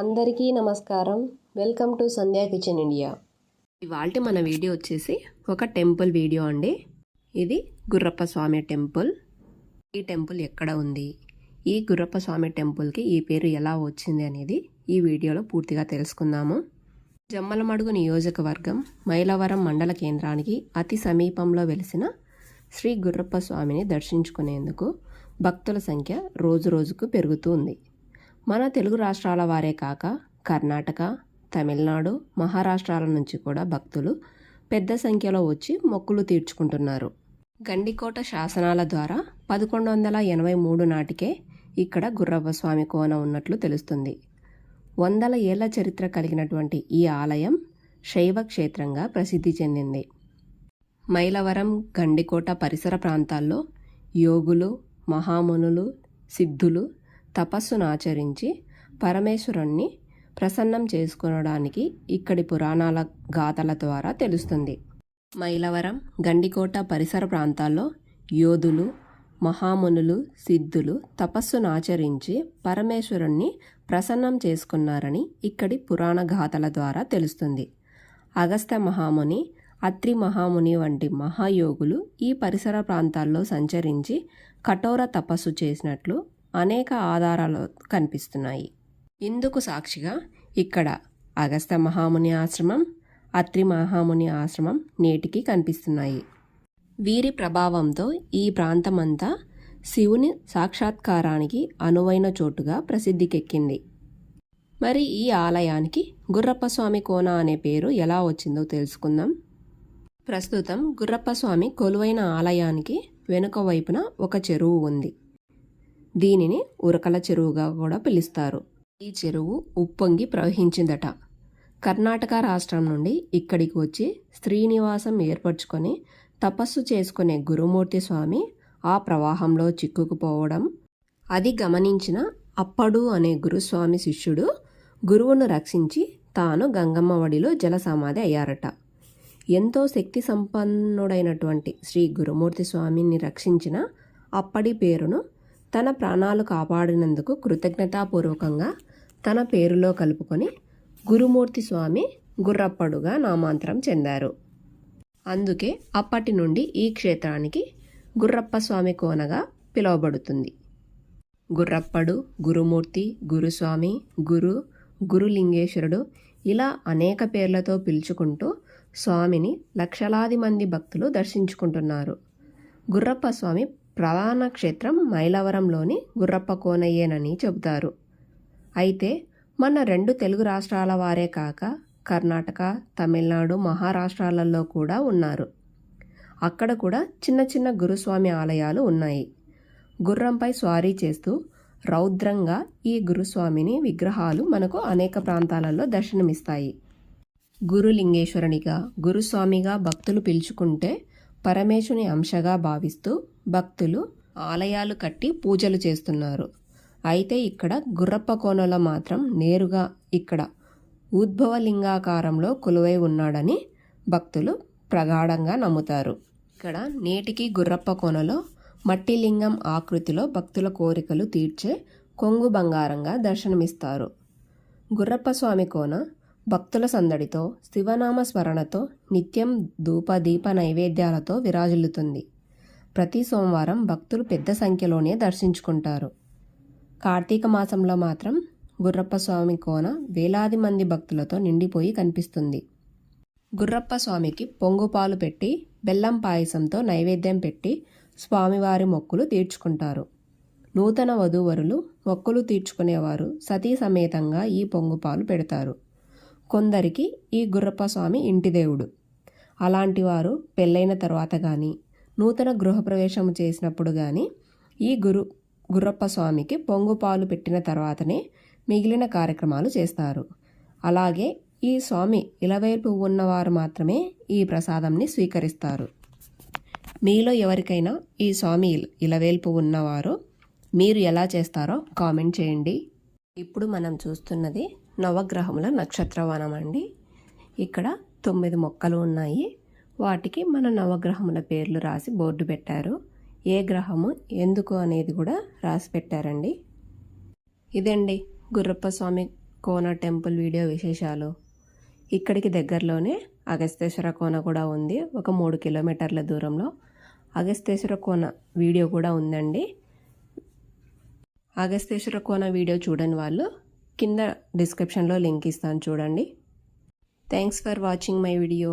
అందరికీ నమస్కారం. Welcome to Sandhya kitchen India. ఇవాళ మన వీడియో వచ్చేసి ఒక టెంపుల్ వీడియో అండి. ఇది గుర్రప్ప స్వామి టెంపుల్. ఈ టెంపుల్ ఎక్కడ ఉంది? ఈ గుర్రప్ప స్వామి టెంపుల్కి ఈ పేరు ఎలా వచ్చింది అనేది ఈ వీడియోలో పూర్తిగా తెలుసుకుందాము. జమ్మలమడుగు నియోజకవర్గం మైలవరం మండల కేంద్రానికి అతి సమీపంలో వెలిసిన శ్రీ గుర్రప్ప స్వామిని దర్శించుకునేందుకు భక్తుల సంఖ్య రోజు రోజుకు పెరుగుతూ ఉంది. మన తెలుగు రాష్ట్రాల వారే కాక కర్ణాటక తమిళనాడు మహారాష్ట్రాల నుంచి కూడా భక్తులు పెద్ద సంఖ్యలో వచ్చి మొక్కులు తీర్చుకుంటున్నారు. గండికోట శాసనాల ద్వారా పదకొండు వందల ఎనభై మూడు నాటికే ఇక్కడ గుర్రప్ప స్వామి కోన ఉన్నట్లు తెలుస్తుంది. వందల ఏళ్ళ చరిత్ర కలిగినటువంటి ఈ ఆలయం శైవ క్షేత్రంగా ప్రసిద్ధి చెందింది. మైలవరం గండికోట పరిసర ప్రాంతాల్లో యోగులు మహామునులు సిద్ధులు తపస్సును ఆచరించి పరమేశ్వరుణ్ణి ప్రసన్నం చేసుకోవడానికి ఇక్కడి పురాణాల గాథల ద్వారా తెలుస్తుంది. మైలవరం గండికోట పరిసర ప్రాంతాల్లో యోధులు మహామునులు సిద్ధులు తపస్సును ఆచరించి పరమేశ్వరుణ్ణి ప్రసన్నం చేసుకున్నారని ఇక్కడి పురాణ గాథల ద్వారా తెలుస్తుంది. అగస్త్య మహాముని అత్రి మహాముని వంటి మహాయోగులు ఈ పరిసర ప్రాంతాల్లో సంచరించి కఠోర తపస్సు చేసినట్లు అనేక ఆధారాలు కనిపిస్తున్నాయి. ఇందుకు సాక్షిగా ఇక్కడ అగస్త్య మహాముని ఆశ్రమం అత్రి మహాముని ఆశ్రమం నేటికి కనిపిస్తున్నాయి. వీరి ప్రభావంతో ఈ ప్రాంతమంతా శివుని సాక్షాత్కారానికి అనువైన చోటుగా ప్రసిద్ధికెక్కింది. మరి ఈ ఆలయానికి గుర్రప్ప స్వామి కోన అనే పేరు ఎలా వచ్చిందో తెలుసుకుందాం. ప్రస్తుతం గుర్రప్ప స్వామి కొలువైన ఆలయానికి వెనుక వైపున ఒక చెరువు ఉంది. దీనిని ఉరకల చెరువుగా కూడా పిలుస్తారు. ఈ చెరువు ఉప్పొంగి ప్రవహించిందట. కర్ణాటక రాష్ట్రం నుండి ఇక్కడికి వచ్చి శ్రీనివాసం ఏర్పరచుకొని తపస్సు చేసుకునే గురుమూర్తి స్వామి ఆ ప్రవాహంలో చిక్కుకుపోవడం అది గమనించిన అప్పడు అనే గురుస్వామి శిష్యుడు గురువును రక్షించి తాను గంగమ్మ వడిలో జల సమాధి అయ్యారట. ఎంతో శక్తి సంపన్నుడైనటువంటి శ్రీ గురుమూర్తి స్వామిని రక్షించిన అప్పటి పేరును తన ప్రాణాలు కాపాడినందుకు కృతజ్ఞతాపూర్వకంగా తన పేరులో కలుపుకొని గురుమూర్తి స్వామి గుర్రప్పడుగా నామాంతరం చెందారు. అందుకే అప్పటి నుండి ఈ క్షేత్రానికి గుర్రప్ప స్వామి కోనగా పిలువబడుతుంది. గుర్రప్పడు గురుమూర్తి గురుస్వామి గురు గురులింగేశ్వరుడు ఇలా అనేక పేర్లతో పిలుచుకుంటూ స్వామిని లక్షలాది మంది భక్తులు దర్శించుకుంటున్నారు. గుర్రప్ప స్వామి ప్రధాన క్షేత్రం మైలవరంలోని గుర్రప్ప కోనయ్యేనని చెబుతారు. అయితే మన రెండు తెలుగు రాష్ట్రాల వారే కాక కర్ణాటక తమిళనాడు మహారాష్ట్రాలలో కూడా ఉన్నారు. అక్కడ కూడా చిన్న చిన్న గురుస్వామి ఆలయాలు ఉన్నాయి. గుర్రంపై స్వారీ చేస్తూ రౌద్రంగా ఈ గురుస్వామిని విగ్రహాలు మనకు అనేక ప్రాంతాలలో దర్శనమిస్తాయి. గురులింగేశ్వరునిగా గురుస్వామిగా భక్తులు పిలుచుకుంటే పరమేశుని అంశగా భావిస్తూ భక్తులు ఆలయాలు కట్టి పూజలు చేస్తున్నారు. అయితే ఇక్కడ గుర్రప్ప కోనలో మాత్రం నేరుగా ఇక్కడ ఉద్భవలింగాకారంలో కొలువై ఉన్నాడని భక్తులు ప్రగాఢంగా నమ్ముతారు. ఇక్కడ నేటికి గుర్రప్ప కోనలో మట్టి లింగం ఆకృతిలో భక్తుల కోరికలు తీర్చే కొంగు బంగారంగా దర్శనమిస్తారు. గుర్రప్ప స్వామి కోన భక్తుల సందడితో శివనామ స్మరణతో నిత్యం ధూప దీప నైవేద్యాలతో విరాజిల్లుతుంది. ప్రతి సోమవారం భక్తులు పెద్ద సంఖ్యలోనే దర్శించుకుంటారు. కార్తీక మాసంలో మాత్రం గుర్రప్ప స్వామి కోన వేలాది మంది భక్తులతో నిండిపోయి కనిపిస్తుంది. గుర్రప్ప స్వామికి పొంగు పాలు పెట్టి బెల్లం పాయసంతో నైవేద్యం పెట్టి స్వామివారి మొక్కులు తీర్చుకుంటారు. నూతన వధూవరులు మొక్కులు తీర్చుకునేవారు సతీ సమేతంగా ఈ పొంగుపాలు పెడతారు. కొందరికి ఈ గుర్రప్ప స్వామి ఇంటి దేవుడు. అలాంటి వారు పెళ్ళైన తర్వాత కానీ నూతన గృహప్రవేశం చేసినప్పుడు కానీ ఈ గురు గుర్రప్ప స్వామికి పొంగు పాలు పెట్టిన తర్వాతనే మిగిలిన కార్యక్రమాలు చేస్తారు. అలాగే ఈ స్వామి ఇలవేల్పు ఉన్నవారు మాత్రమే ఈ ప్రసాదంని స్వీకరిస్తారు. మీలో ఎవరికైనా ఈ స్వామి ఇలవేల్పు ఉన్నవారు మీరు ఎలా చేస్తారో కామెంట్ చేయండి. ఇప్పుడు మనం చూస్తున్నది నవగ్రహముల నక్షత్రవనం అండి ఇక్కడ తొమ్మిది మొక్కలు ఉన్నాయి. వాటికి మన నవగ్రహముల పేర్లు రాసి బోర్డు పెట్టారు. ఏ గ్రహము ఎందుకు అనేది కూడా రాసి పెట్టారండి. ఇదండి గుర్రప్ప స్వామి కోన టెంపుల్ వీడియో విశేషాలు. ఇక్కడికి దగ్గరలోనే అగస్తేశ్వర కోన కూడా ఉంది. ఒక మూడు కిలోమీటర్ల దూరంలో అగస్తేశ్వర కోన వీడియో కూడా ఉందండి. అగస్తేశ్వర కోన వీడియో చూడని వాళ్ళు కింద డిస్క్రిప్షన్లో లింక్ ఇస్తాను చూడండి. Thanks for watching my video.